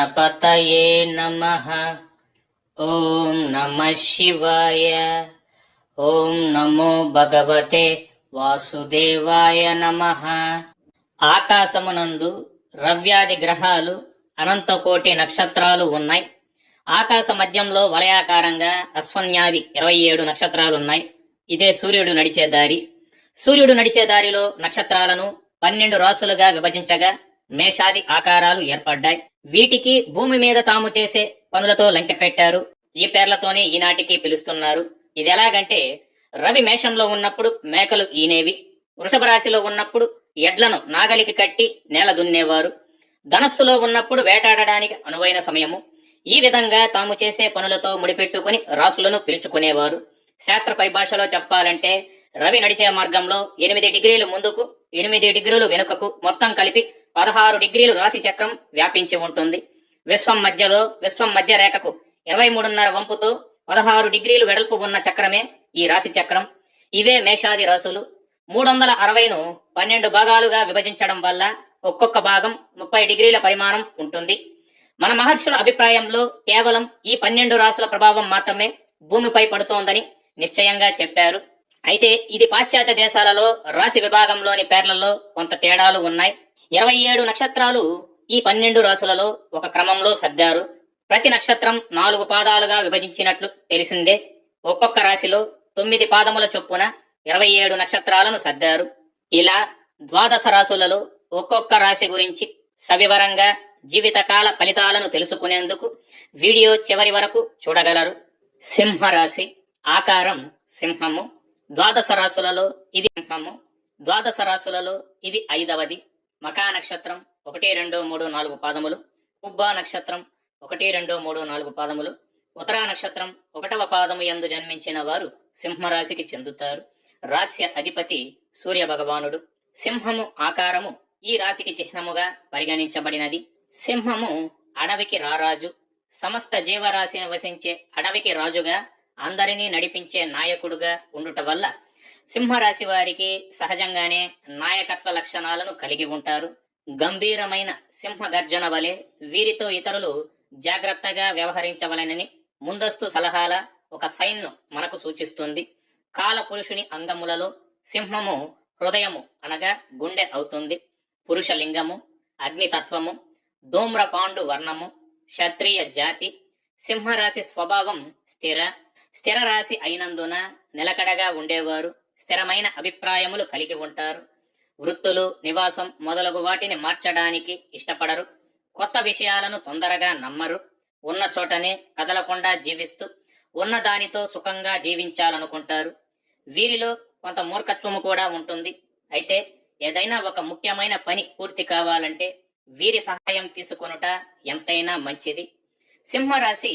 గణపతయే నమ ఓం నమ శివాయ ఓం నమో భగవతే వాసుదేవాయ నమ ఆకాశమునందు రవ్యాది గ్రహాలు అనంతకోటి నక్షత్రాలు ఉన్నాయి. ఆకాశ మధ్యంలో వలయాకారంగా అశ్వన్యాది ఇరవై ఏడు నక్షత్రాలు ఉన్నాయి ఇదే సూర్యుడు నడిచే దారి. సూర్యుడు నడిచే దారిలో నక్షత్రాలను పన్నెండు రాసులుగా విభజించగా మేషాది ఆకారాలు ఏర్పడ్డాయి. వీటికి భూమి మీద తాము చేసే పనులతో లంకె పెట్టారు. ఈ పేర్లతోనే ఈనాటికి పిలుస్తున్నారు. ఇది ఎలాగంటే రవి మేషంలో ఉన్నప్పుడు మేకలు ఈనేవి వృషభ రాశిలో ఉన్నప్పుడు ఎడ్లను నాగలికి కట్టి నేల దున్నేవారు. ధనస్సులో ఉన్నప్పుడు వేటాడడానికి అనువైన సమయము. ఈ విధంగా తాము చేసే పనులతో ముడిపెట్టుకుని రాసులను పిలుచుకునేవారు. శాస్త్ర పరిభాషలో చెప్పాలంటే రవి నడిచే మార్గంలో ఎనిమిది డిగ్రీలు ముందుకు ఎనిమిది డిగ్రీలు వెనుకకు మొత్తం కలిపి పదహారు డిగ్రీలు రాశి చక్రం వ్యాపించి ఉంటుంది. విశ్వం మధ్యలో విశ్వం మధ్య రేఖకు ఇరవై మూడున్నర వంపుతో పదహారు డిగ్రీలు వెడల్పు ఉన్న చక్రమే ఈ రాశి చక్రం. ఇవే మేషాది రాసులు మూడు వందల అరవైను పన్నెండు భాగాలుగా విభజించడం వల్ల ఒక్కొక్క భాగం ముప్పై డిగ్రీల పరిమాణం ఉంటుంది. మన మహర్షుల అభిప్రాయంలో కేవలం ఈ పన్నెండు రాసుల ప్రభావం మాత్రమే భూమిపై పడుతోందని నిశ్చయంగా చెప్పారు. అయితే ఇది పాశ్చాత్య దేశాలలో రాశి విభాగంలోని పేర్లలో కొంత తేడాలు ఉన్నాయి. ఇరవై ఏడు నక్షత్రాలు ఈ పన్నెండు రాసులలో ఒక క్రమంలో సర్దారు. ప్రతి నక్షత్రం నాలుగు పాదాలుగా విభజించినట్లు తెలిసిందే. ఒక్కొక్క రాశిలో తొమ్మిది పాదముల చొప్పున ఇరవై ఏడు నక్షత్రాలను సర్దారు. ఇలా ద్వాదశ రాసులలో ఒక్కొక్క రాశి గురించి సవివరంగా జీవితకాల ఫలితాలను తెలుసుకునేందుకు వీడియో చివరి వరకు చూడగలరు. సింహరాశి ఆకారం సింహము. ద్వాదశ రాశులలో ఇది సింహము ద్వాదశ రాశులలో ఇది ఐదవది. మకా నక్షత్రం ఒకటి రెండు మూడు నాలుగు పాదములు. ఉబ్బా నక్షత్రం ఒకటి రెండు మూడు నాలుగు పాదములు. ఉత్తరా నక్షత్రం ఒకటవ పాదము యందు జన్మించిన వారు సింహరాశికి చెందుతారు. రాస్య అధిపతి సూర్య భగవానుడు. సింహము ఆకారము ఈ రాశికి చిహ్నముగా పరిగణించబడినది. సింహము అడవికి రారాజు. సమస్త జీవరాశిని వసించే అడవికి రాజుగా అందరినీ నడిపించే నాయకుడుగా ఉండుట వల్ల సింహరాశి వారికి సహజంగానే నాయకత్వ లక్షణాలను కలిగి ఉంటారు. గంభీరమైన సింహ గర్జన వలె వీరితో ఇతరులు జాగ్రత్తగా వ్యవహరించవలెనని ముందస్తు సలహాల ఒక సైన్ను మనకు సూచిస్తుంది. కాల పురుషుని అంగములలో సింహము హృదయము అనగా గుండె అవుతుంది. పురుష లింగము అగ్నితత్వము ధూమ్రపాండు వర్ణము క్షత్రియ జాతి సింహరాశి స్వభావం స్థిర స్థిర రాశి అయినందున నిలకడగా ఉండేవారు స్థిరమైన అభిప్రాయములు కలిగి ఉంటారు. వృత్తులు నివాసం మొదలగు వాటిని మార్చడానికి ఇష్టపడరు. కొత్త విషయాలను తొందరగా నమ్మరు. ఉన్న చోటనే కదలకుండా జీవిస్తూ ఉన్న దానితో సుఖంగా జీవించాలనుకుంటారు. వీరిలో కొంత మూర్ఖత్వము కూడా ఉంటుంది. అయితే ఏదైనా ఒక ముఖ్యమైన పని పూర్తి కావాలంటే వీరి సహాయం తీసుకొనుట ఎంతైనా మంచిది. సింహరాశి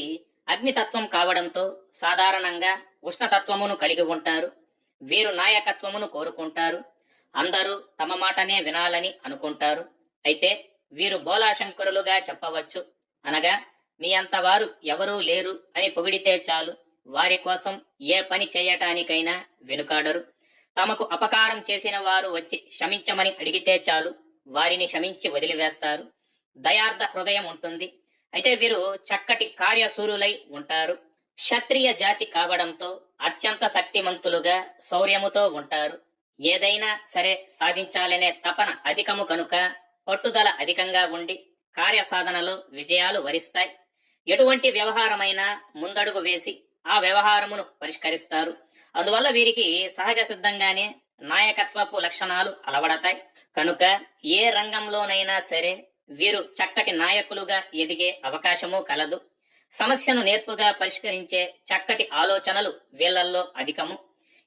అగ్నితత్వం కావడంతో సాధారణంగా ఉష్ణతత్వమును కలిగి ఉంటారు వీరు నాయకత్వమును కోరుకుంటారు అందరూ తమ మాటనే వినాలని అనుకుంటారు. అయితే వీరు బోలాశంకరులుగా చెప్పవచ్చు అనగా మీ అంత వారు ఎవరూ లేరు అని పొగిడితే చాలు వారి కోసం ఏ పని చేయటానికైనా వెనుకాడరు. తమకు అపకారం చేసిన వారు వచ్చి క్షమించమని అడిగితే చాలు వారిని క్షమించి వదిలివేస్తారు. దయార్థ హృదయం ఉంటుంది అయితే వీరు చక్కటి కార్యశూరులై ఉంటారు. క్షత్రియ జాతి కావడంతో అత్యంత శక్తిమంతులుగా శౌర్యముతో ఉంటారు. ఏదైనా సరే సాధించాలనే తపన అధికము కనుక పట్టుదల అధికంగా ఉండి కార్యసాధనలో విజయాలు వరిస్తాయి. ఎటువంటి వ్యవహారమైనా ముందడుగు వేసి ఆ వ్యవహారమును పరిష్కరిస్తారు. అందువల్ల వీరికి సహజ సిద్ధంగానే నాయకత్వపు లక్షణాలు అలవడతాయి. కనుక ఏ రంగంలోనైనా సరే వీరు చక్కటి నాయకులుగా ఎదిగే అవకాశము కలదు. సమస్యను నేర్పుగా పరిష్కరించే చక్కటి ఆలోచనలు వీళ్ళల్లో అధికము.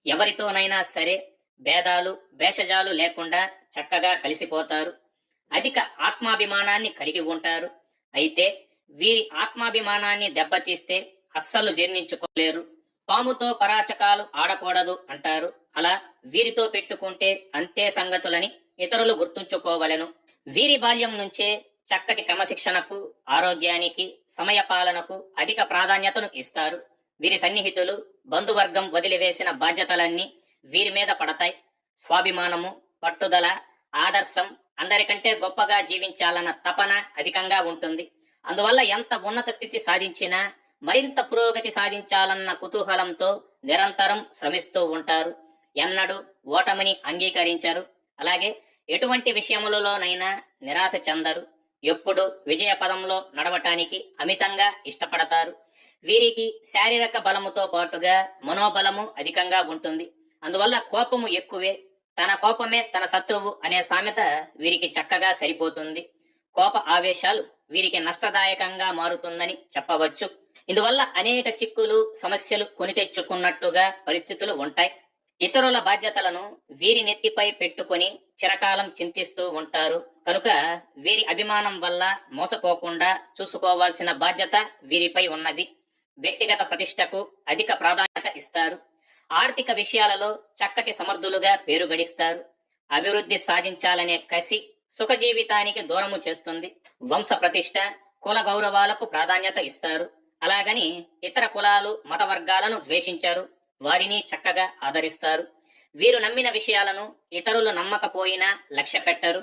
ఎవరితోనైనా సరే భేదాలు భేషజాలు లేకుండా చక్కగా కలిసిపోతారు. అధిక ఆత్మాభిమానాన్ని కలిగి ఉంటారు. అయితే వీరి ఆత్మాభిమానాన్ని దెబ్బతీస్తే అస్సలు జీర్ణించుకోలేరు. పాముతో పరాచకాలు ఆడకూడదు అంటారు. అలా వీరితో పెట్టుకుంటే అంతే సంగతులని ఇతరులు గుర్తుంచుకోవలెను. వీరి బాల్యం నుంచే చక్కటి క్రమశిక్షణకు ఆరోగ్యానికి సమయపాలనకు అధిక ప్రాధాన్యతను ఇస్తారు. వీరి సన్నిహితులు బంధువర్గం వదిలివేసిన బాధ్యతలన్నీ వీరి మీద పడతాయి. స్వాభిమానము పట్టుదల ఆదర్శం అందరికంటే గొప్పగా జీవించాలన్న తపన అధికంగా ఉంటుంది. అందువల్ల ఎంత ఉన్నత స్థితి సాధించినా మరింత పురోగతి సాధించాలన్న కుతూహలంతో నిరంతరం శ్రమిస్తూ ఉంటారు. ఎన్నడూ ఓటమిని అంగీకరించరు. అలాగే ఎటువంటి విషయములలోనైనా నిరాశ చెందరు. ఎప్పుడు విజయ పదంలో నడవటానికి అమితంగా ఇష్టపడతారు. వీరికి శారీరక బలముతో పాటుగా మనోబలము అధికంగా ఉంటుంది. అందువల్ల కోపము ఎక్కువే. తన కోపమే తన శత్రువు అనే సామెత వీరికి చక్కగా సరిపోతుంది. కోప ఆవేశాలు వీరికి నష్టదాయకంగా మారుతుందని చెప్పవచ్చు. ఇందువల్ల అనేక చిక్కులు సమస్యలు కొని తెచ్చుకున్నట్లుగా పరిస్థితులు ఉంటాయి. ఇతరుల బాధ్యతలను వీరి నెత్తిపై పెట్టుకొని చిరకాలం చింతిస్తూ ఉంటారు. కనుక వీరి అభిమానం వల్ల మోసపోకుండా చూసుకోవాల్సిన బాధ్యత వీరిపై ఉన్నది. వ్యక్తిగత ప్రతిష్టకు అధిక ప్రాధాన్యత ఇస్తారు. ఆర్థిక విషయాలలో చక్కటి సమర్థులుగా పేరు గడిస్తారు. అభివృద్ధి సాధించాలనే కసి సుఖ జీవితానికి దూరము చేస్తుంది. వంశ ప్రతిష్ట కుల గౌరవాలకు ప్రాధాన్యత ఇస్తారు. అలాగని ఇతర కులాలు మత వర్గాలను ద్వేషించారు. వారిని చక్కగా ఆదరిస్తారు. వీరు నమ్మిన విషయాలను ఇతరులు నమ్మకపోయినా లక్ష్య పెట్టరు.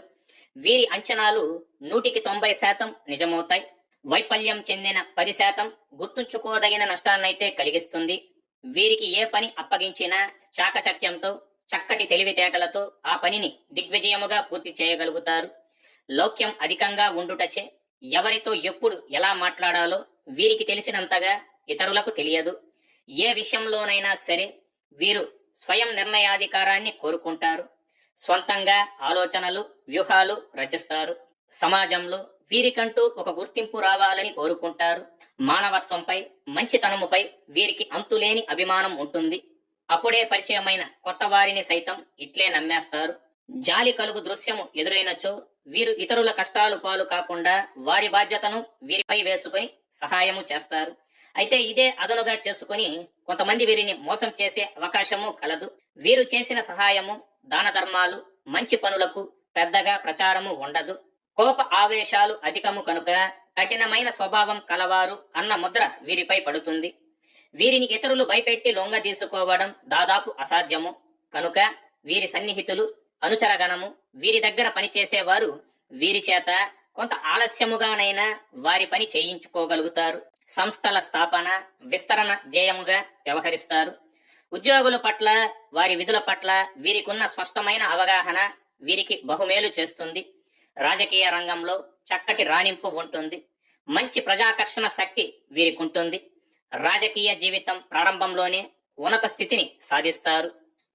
వీరి అంచనాలు నూటికి తొంభై శాతం నిజమవుతాయి. వైఫల్యం చెందిన పది శాతం గుర్తుంచుకోదగిన నష్టాన్నైతే కలిగిస్తుంది. వీరికి ఏ పని అప్పగించినా చాకచక్యంతో చక్కటి తెలివితేటలతో ఆ పనిని దిగ్విజయముగా పూర్తి చేయగలుగుతారు. లౌక్యం అధికంగా ఉండుటచే ఎవరితో ఎప్పుడు ఎలా మాట్లాడాలో వీరికి తెలిసినంతగా ఇతరులకు తెలియదు. ఏ విషయంలోనైనా సరే వీరు స్వయం నిర్ణయాధికారాన్ని కోరుకుంటారు. స్వంతంగా ఆలోచనలు వ్యూహాలు రచిస్తారు. సమాజంలో వీరికంటూ ఒక గుర్తింపు రావాలని కోరుకుంటారు. మానవత్వంపై మంచితనముపై వీరికి అంతులేని అభిమానం ఉంటుంది. అప్పుడే పరిచయమైన కొత్త వారిని సైతం ఇట్లే నమ్మేస్తారు. జాలి కలుగు దృశ్యము ఎదురైనచో వీరు ఇతరుల కష్టాలు పాలు కాకుండా వారి బాధ్యతను వీరిపై వేసుకొని సహాయము చేస్తారు. అయితే ఇదే అదనుగా చేసుకొని కొంతమంది వీరిని మోసం చేసే అవకాశము కలదు. వీరు చేసిన సహాయము దాన ధర్మాలు మంచి పనులకు పెద్దగా ప్రచారము ఉండదు. కోప ఆవేశాలు అధికము కనుక కఠినమైన స్వభావం కలవారు అన్న ముద్ర వీరిపై పడుతుంది. వీరిని ఇతరులు భయపెట్టి లొంగ తీసుకోవడం దాదాపు అసాధ్యము. కనుక వీరి సన్నిహితులు అనుచరగణము వీరి దగ్గర పనిచేసేవారు వీరి చేత కొంత ఆలస్యముగానైనా వారి పని చేయించుకోగలుగుతారు. సంస్థల స్థాపన విస్తరణ జయముగా వ్యవహరిస్తారు. ఉద్యోగుల పట్ల వారి విధుల పట్ల వీరికున్న స్పష్టమైన అవగాహన వీరికి బహుమేలు చేస్తుంది. రాజకీయ రంగంలో చక్కటి రాణింపు ఉంటుంది. మంచి ప్రజాకర్షణ శక్తి వీరికి ఉంటుంది రాజకీయ జీవితం ప్రారంభంలోనే ఉన్నత స్థితిని సాధిస్తారు.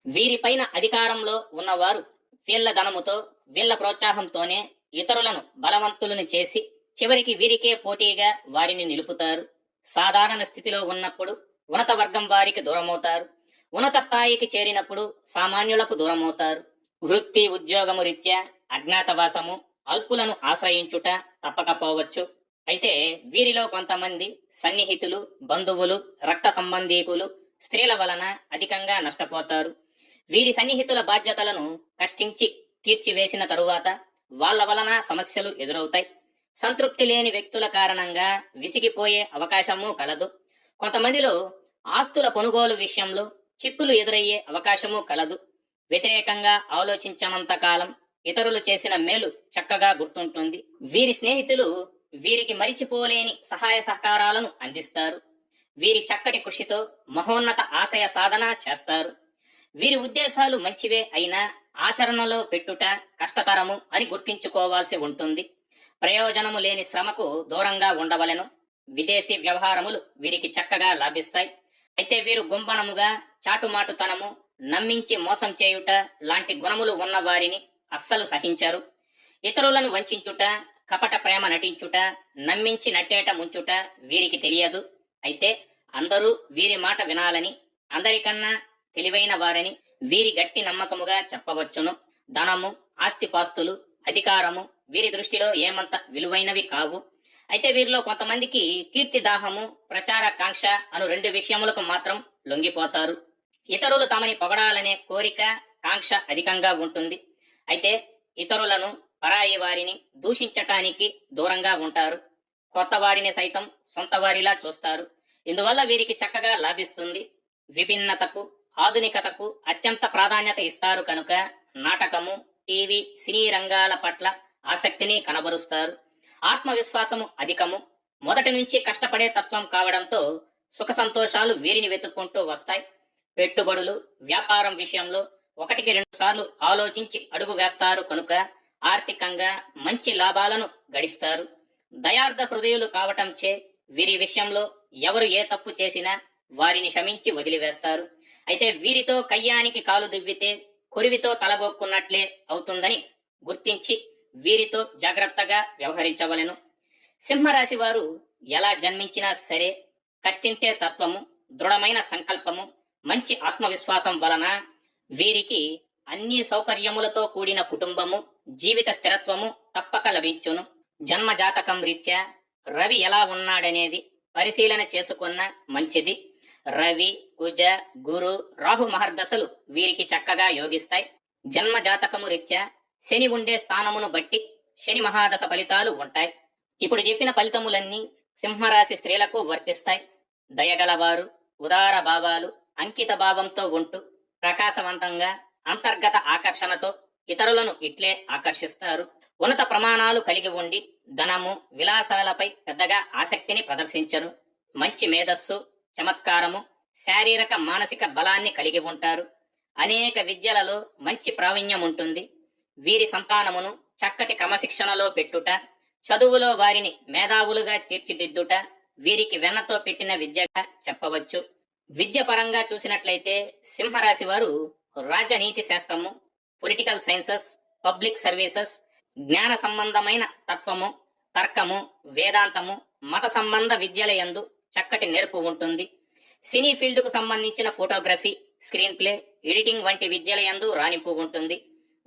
వీరిపైన అధికారంలో ఉన్నవారు వీళ్ళ ధనముతో వీళ్ళ ప్రోత్సాహంతోనే ఇతరులను బలవంతులను చేసి చివరికి వీరికే పోటీగా వారిని నిలుపుతారు. సాధారణ స్థితిలో ఉన్నప్పుడు ఉన్నత వర్గం వారికి దూరమవుతారు. ఉన్నత స్థాయికి చేరినప్పుడు సామాన్యులకు దూరమవుతారు. వృత్తి ఉద్యోగము రీత్యా అజ్ఞాతవాసము అల్పులను ఆశ్రయించుట తప్పకపోవచ్చు అయితే వీరిలో కొంతమంది సన్నిహితులు బంధువులు రక్త సంబంధీకులు స్త్రీల వలన అధికంగా నష్టపోతారు. వీరి సన్నిహితుల బాధ్యతలను కష్టించి తీర్చివేసిన తరువాత వాళ్ళ వలన సమస్యలు ఎదురవుతాయి. సంతృప్తి లేని వ్యక్తుల కారణంగా విసిగిపోయే అవకాశము కలదు. కొంతమందిలో ఆస్తుల కొనుగోలు విషయంలో చిక్కులు ఎదురయ్యే అవకాశము కలదు. వ్యతిరేకంగా ఆలోచించనంత కాలం ఇతరులు చేసిన మేలు చక్కగా గుర్తుంటుంది. వీరి స్నేహితులు వీరికి మరిచిపోలేని సహాయ సహకారాలను అందిస్తారు. వీరి చక్కటి కృషితో మహోన్నత ఆశయ సాధన చేస్తారు. వీరి ఉద్దేశాలు మంచివే అయినా ఆచరణలో పెట్టుట కష్టతరము అని గుర్తించుకోవాల్సి ఉంటుంది. ప్రయోజనము లేని శ్రమకు దూరంగా ఉండవలెను. విదేశీ వ్యవహారములు వీరికి చక్కగా లాభిస్తాయి. అయితే వీరు గుంపనముగా చాటుమాటుతనము నమ్మించి మోసం చేయుట లాంటి గుణములు ఉన్న వారిని అస్సలు సహించారు. ఇతరులను వంచుట కపట ప్రేమ నటించుట నమ్మించి నట్టేట ముంచుట వీరికి తెలియదు. అయితే అందరూ వీరి మాట వినాలని అందరికన్నా తెలివైన వారని వీరి గట్టి నమ్మకముగా చెప్పవచ్చును. ధనము ఆస్తిపాస్తులు అధికారము వీరి దృష్టిలో ఏమంత విలువైనవి కావు. అయితే వీరిలో కొంతమందికి కీర్తి దాహము ప్రచార కాంక్ష అను రెండు విషయములకు మాత్రం లొంగిపోతారు. ఇతరులు తమని పొగడాలనే కోరిక కాంక్ష అధికంగా ఉంటుంది. అయితే ఇతరులను పరాయి వారిని దూషించటానికి దూరంగా ఉంటారు. కొత్త వారిని సైతం సొంత వారిలా చూస్తారు. ఇందువల్ల వీరికి చక్కగా లాభిస్తుంది. విభిన్నతకు ఆధునికతకు అత్యంత ప్రాధాన్యత ఇస్తారు కనుక నాటకము టీవీ సినీ రంగాల పట్ల ఆసక్తిని కనబరుస్తారు. ఆత్మవిశ్వాసము అధికము. మొదటి నుంచి కష్టపడే తత్వం కావడంతో సుఖ సంతోషాలు వీరిని వెతుక్కుంటూ వస్తాయి. పెట్టుబడులు వ్యాపారం విషయంలో ఒకటికి రెండు సార్లు ఆలోచించి అడుగు వేస్తారు కనుక ఆర్థికంగా మంచి లాభాలను గడిస్తారు. దయార్థ హృదయులు కావటంచే వీరి విషయంలో ఎవరు ఏ తప్పు చేసినా వారిని క్షమించి వదిలివేస్తారు. అయితే వీరితో కయ్యానికి కాలు దువ్వితే కొరివితో తలగొక్కున్నట్లే అవుతుందని గుర్తించి వీరితో జాగ్రత్తగా వ్యవహరించవలెను. సింహరాశి వారు ఎలా జన్మించినా సరే కష్టించే తత్వము దృఢమైన సంకల్పము మంచి ఆత్మవిశ్వాసం వలన వీరికి అన్ని సౌకర్యములతో కూడిన కుటుంబము జీవిత స్థిరత్వము తప్పక లభించును. జన్మ జాతకం రీత్యా రవి ఎలా ఉన్నాడనేది పరిశీలన చేసుకున్న మంచిది. రవి కుజ గురు రాహు మహర్దశలు వీరికి చక్కగా యోగిస్తాయి. జన్మ జాతకము రీత్యా శని ఉండే స్థానమును బట్టి శని మహాదశ ఫలితాలు ఉంటాయి. ఇప్పుడు చెప్పిన ఫలితములన్నీ సింహరాశి స్త్రీలకు వర్తిస్తాయి. దయగలవారు ఉదార భావాలు అంకిత భావంతో ఉంటూ ప్రకాశవంతంగా అంతర్గత ఆకర్షణతో ఇతరులను ఇట్లే ఆకర్షిస్తారు. ఉన్నత ప్రమాణాలు కలిగి ఉండి ధనము విలాసాలపై పెద్దగా ఆసక్తిని ప్రదర్శించరు. మంచి మేధస్సు చమత్కారము శారీరక మానసిక బలాన్ని కలిగి ఉంటారు. అనేక విద్యలలో మంచి ప్రావీణ్యం ఉంటుంది. వీరి సంతానమును చక్కటి క్రమశిక్షణలో పెట్టుట చదువులో వారిని మేధావులుగా తీర్చిదిద్దుట వీరికి వెన్నతో పెట్టిన విద్యగా చెప్పవచ్చు. విద్య పరంగా చూసినట్లయితే సింహరాశి వారు రాజనీతి శాస్త్రము పొలిటికల్ సైన్సెస్ పబ్లిక్ సర్వీసెస్ జ్ఞాన సంబంధమైన తత్వము తర్కము వేదాంతము మత సంబంధ విద్యలయందు చక్కటి నేర్పు ఉంటుంది. సినీ ఫీల్డ్కు సంబంధించిన ఫోటోగ్రఫీ స్క్రీన్ ప్లే ఎడిటింగ్ వంటి విద్యల యందు రాణింపు ఉంటుంది.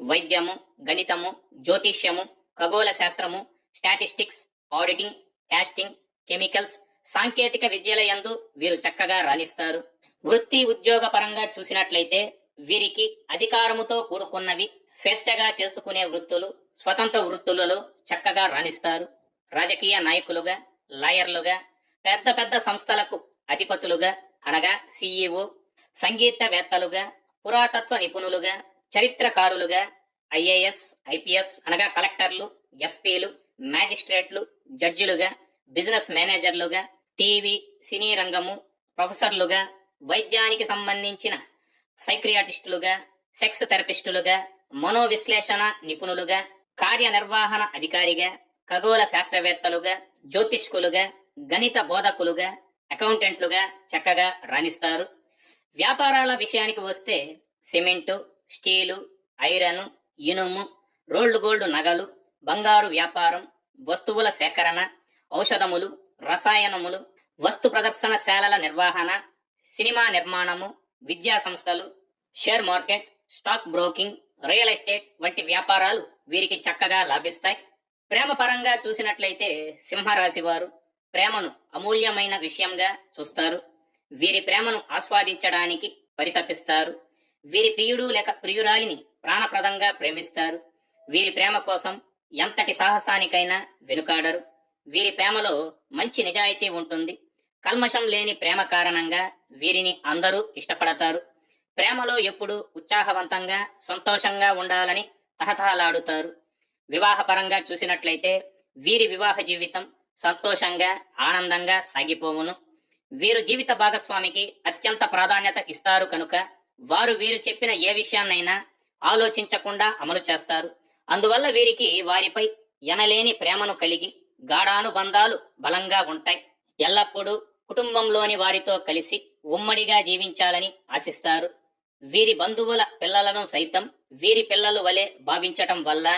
వైద్యము గణితము జ్యోతిష్యము ఖగోళ శాస్త్రము స్టాటిస్టిక్స్ ఆడిటింగ్ కాస్టింగ్ కెమికల్స్ సాంకేతిక విద్యల యందు వీరు చక్కగా రాణిస్తారు. వృత్తి ఉద్యోగ పరంగా చూసినట్లయితే వీరికి అధికారముతో కూడుకున్నవి స్వేచ్ఛగా చేసుకునే వృత్తులు స్వతంత్ర వృత్తులలో చక్కగా రాణిస్తారు. రాజకీయ నాయకులుగా లాయర్లుగా పెద్ద పెద్ద సంస్థలకు అధిపతులుగా అనగా సీఈఓ సంగీతవేత్తలుగా పురాతత్వ నిపుణులుగా చరిత్రకారులుగా ఐఏఎస్ ఐపీఎస్ అనగా కలెక్టర్లు ఎస్పీలు మ్యాజిస్ట్రేట్లు జడ్జిలుగా బిజినెస్ మేనేజర్లుగా టీవీ సినీ రంగము ప్రొఫెసర్లుగా వైద్యానికి సంబంధించిన సైక్రియాటిస్టులుగా సెక్స్ థెరపిస్టులుగా మనోవిశ్లేషణ నిపుణులుగా కార్యనిర్వహణ అధికారిగా ఖగోళ శాస్త్రవేత్తలుగా జ్యోతిష్కులుగా గణిత బోధకులుగా అకౌంటెంట్లుగా చక్కగా రాణిస్తారు. వ్యాపారాల విషయానికి వస్తే సిమెంటు స్టీలు ఐరన్ ఇనుము రోల్డ్ గోల్డ్ నగలు బంగారు వ్యాపారం వస్తువుల సేకరణ ఔషధములు రసాయనములు వస్తు ప్రదర్శనశాలల నిర్వహణ సినిమా నిర్మాణము విద్యా సంస్థలు share market stock broking real estate వంటి వ్యాపారాలు వీరికి చక్కగా లాభిస్తాయి. ప్రేమ పరంగా చూసినట్లయితే సింహరాశి వారు ప్రేమను అమూల్యమైన విషయంగా చూస్తారు. వీరి ప్రేమను ఆస్వాదించడానికి పరితపిస్తారు. వీరి ప్రియుడు లేక ప్రియురాలిని ప్రాణప్రదంగా ప్రేమిస్తారు. వీరి ప్రేమ కోసం ఎంతటి సాహసానికైనా వెనుకాడరు. వీరి ప్రేమలో మంచి నిజాయితీ ఉంటుంది. కల్మషం లేని ప్రేమ కారణంగా వీరిని అందరూ ఇష్టపడతారు. ప్రేమలో ఎప్పుడూ ఉత్సాహవంతంగా సంతోషంగా ఉండాలని తహతహలాడుతారు. వివాహపరంగా చూసినట్లయితే వీరి వివాహ జీవితం సంతోషంగా ఆనందంగా సాగిపోవును. వీరు జీవిత భాగస్వామికి అత్యంత ప్రాధాన్యత ఇస్తారు కనుక వారు వీరు చెప్పిన ఏ విషయాన్నైనా ఆలోచించకుండా అమలు చేస్తారు. అందువల్ల వీరికి వారిపై ఎనలేని ప్రేమను కలిగి గాఢానుబంధాలు బలంగా ఉంటాయి. ఎల్లప్పుడూ కుటుంబంలోని వారితో కలిసి ఉమ్మడిగా జీవించాలని ఆశిస్తారు. వీరి బంధువుల పిల్లలను సైతం వీరి పిల్లలు వలె భావించటం వల్ల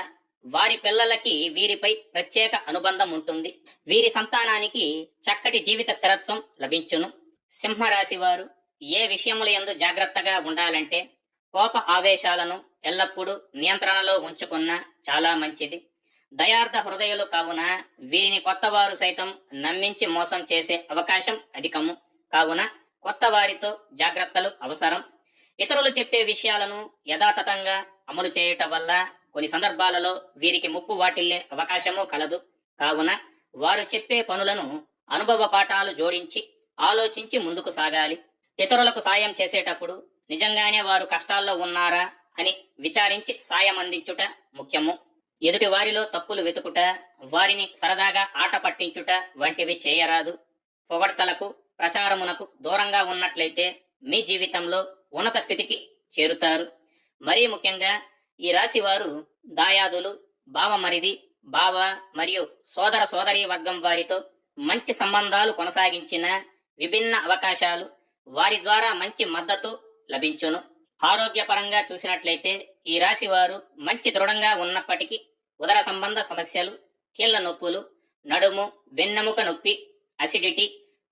వారి పిల్లలకి వీరిపై ప్రత్యేక అనుబంధం ఉంటుంది. వీరి సంతానానికి చక్కటి జీవిత స్థిరత్వం లభించును. సింహరాశి వారు ఏ విషయముల ఎందు జాగ్రత్తగా ఉండాలంటే కోప ఆవేశాలను ఎల్లప్పుడూ నియంత్రణలో ఉంచుకున్న చాలా మంచిది. దయార్థ హృదయులు కావున వీరిని కొత్తవారు సైతం నమ్మించి మోసం చేసే అవకాశం అధికము. కావున కొత్త వారితో జాగ్రత్తలు అవసరం. ఇతరులు చెప్పే విషయాలను యథాతథంగా అమలు చేయటం వల్ల కొన్ని సందర్భాలలో వీరికి ముప్పు వాటిల్లే అవకాశము కలదు. కావున వారు చెప్పే పనులను అనుభవ పాఠాలు జోడించి ఆలోచించి ముందుకు సాగాలి. ఇతరులకు సాయం చేసేటప్పుడు నిజంగానే వారు కష్టాల్లో ఉన్నారా అని విచారించి సాయం అందించుట ముఖ్యము. ఎదుటి వారిలో తప్పులు వెతుకుట వారిని సరదాగా ఆట పట్టించుట వంటివి చేయరాదు. పొగడ్తలకు ప్రచారమునకు దూరంగా ఉన్నట్లయితే మీ జీవితంలో ఉన్నత స్థితికి చేరుతారు. మరీ ముఖ్యంగా ఈ రాశి వారు దాయాదులు బావమరిది బావ మరియు సోదర సోదరీ వర్గం వారితో మంచి సంబంధాలు కొనసాగించిన విభిన్న అవకాశాలు వారి ద్వారా మంచి మద్దతు లభించును. ఆరోగ్యపరంగా చూసినట్లయితే ఈ రాశి వారు మంచి దృఢంగా ఉన్నప్పటికీ ఉదర సంబంధ సమస్యలు కీళ్ళ నొప్పులు నడుము వెన్నెముక నొప్పి అసిడిటీ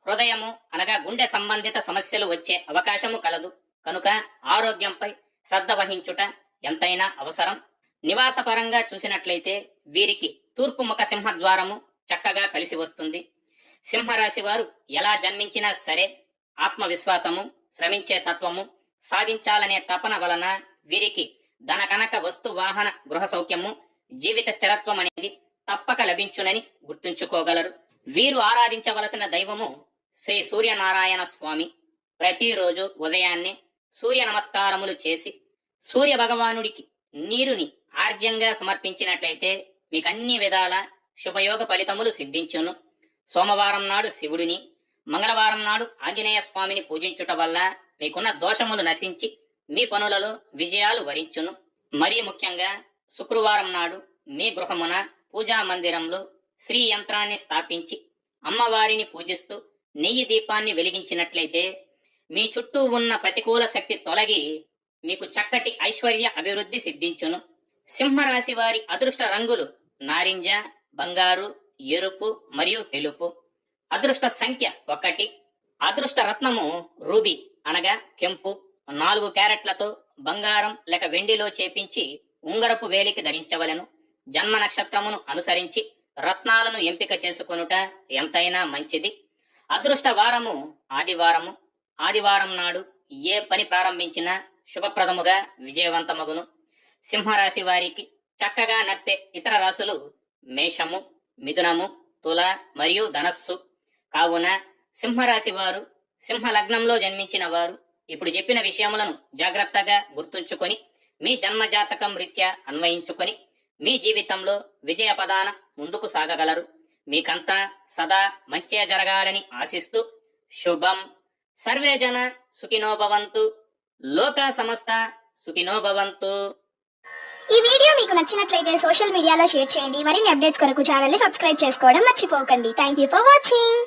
హృదయము అనగా గుండె సంబంధిత సమస్యలు వచ్చే అవకాశము కలదు. కనుక ఆరోగ్యంపై శ్రద్ధ వహించుట ఎంతైనా అవసరం. నివాసపరంగా చూసినట్లయితే వీరికి తూర్పు ముఖ సింహద్వారము చక్కగా కలిసి వస్తుంది. సింహరాశి వారు ఎలా జన్మించినా సరే ఆత్మవిశ్వాసము శ్రమించే తత్వము సాధించాలనే తపన వలన వీరికి ధన కనక వస్తు వాహన గృహ సౌఖ్యము జీవిత స్థిరత్వం అనేది తప్పక లభించునని గుర్తుంచుకోగలరు. వీరు ఆరాధించవలసిన దైవము శ్రీ సూర్యనారాయణ స్వామి. ప్రతిరోజు ఉదయాన్నే సూర్య నమస్కారములు చేసి సూర్య భగవానుడికి నీరుని ఆర్జ్యంగా సమర్పించినట్లయితే మీకు అన్ని విధాల శుభయోగ ఫలితములు సిద్ధించును. సోమవారం నాడు శివుడిని మంగళవారం నాడు ఆంజనేయ స్వామిని పూజించుట వల్ల మీకున్న దోషములు నశించి మీ పనులలో విజయాలు వరించును. మరీ ముఖ్యంగా శుక్రవారం నాడు మీ గృహమున పూజా మందిరంలో శ్రీ యంత్రాన్ని స్థాపించి అమ్మవారిని పూజిస్తూ నెయ్యి దీపాన్ని వెలిగించినట్లయితే మీ చుట్టూ ఉన్న ప్రతికూల శక్తి తొలగి మీకు చక్కటి ఐశ్వర్య అభివృద్ధి సిద్ధించును. సింహరాశి వారి అదృష్ట రంగులు నారింజ బంగారు ఎరుపు మరియు తెలుపు. అదృష్ట సంఖ్య ఒకటి. అదృష్ట రత్నము రూబీ అనగా కెంపు. నాలుగు క్యారెట్లతో బంగారం లేక వెండిలో చేపించి ఉంగరపు వేలికి ధరించవలెను. జన్మ నక్షత్రమును అనుసరించి రత్నాలను ఎంపిక చేసుకొనుట ఎంతైనా మంచిది. అదృష్ట వారము ఆదివారము. ఆదివారం నాడు ఏ పని ప్రారంభించినా శుభప్రదముగా విజయవంతమగును. సింహరాశి వారికి చక్కగా నప్పే ఇతర రాశులు మేషము మిథునము తుల మరియు ధనస్సు. కావున సింహరాశి వారు సింహ లగ్నంలో జన్మించిన వారు ఇప్పుడు చెప్పిన విషయములను జాగ్రత్తగా గుర్తుంచుకొని మీ జన్మజాతకం రీత్యా అన్వయించుకొని మీ జీవితంలో విజయ పదాన ముందుకు సాగగలరు. మీకంతా సదా మంచే జరగాలని ఆశిస్తూ శుభం. సర్వే జన లోక సమస్త సుఖినో భవంతు. ఈ వీడియో మీకు నచ్చినట్లయితే సోషల్ మీడియాలో షేర్ చేయండి. మరిన్ని అప్డేట్స్ కొరకు ఛానల్ని సబ్స్క్రైబ్ చేసుకోవడం మర్చిపోకండి. Thank you for watching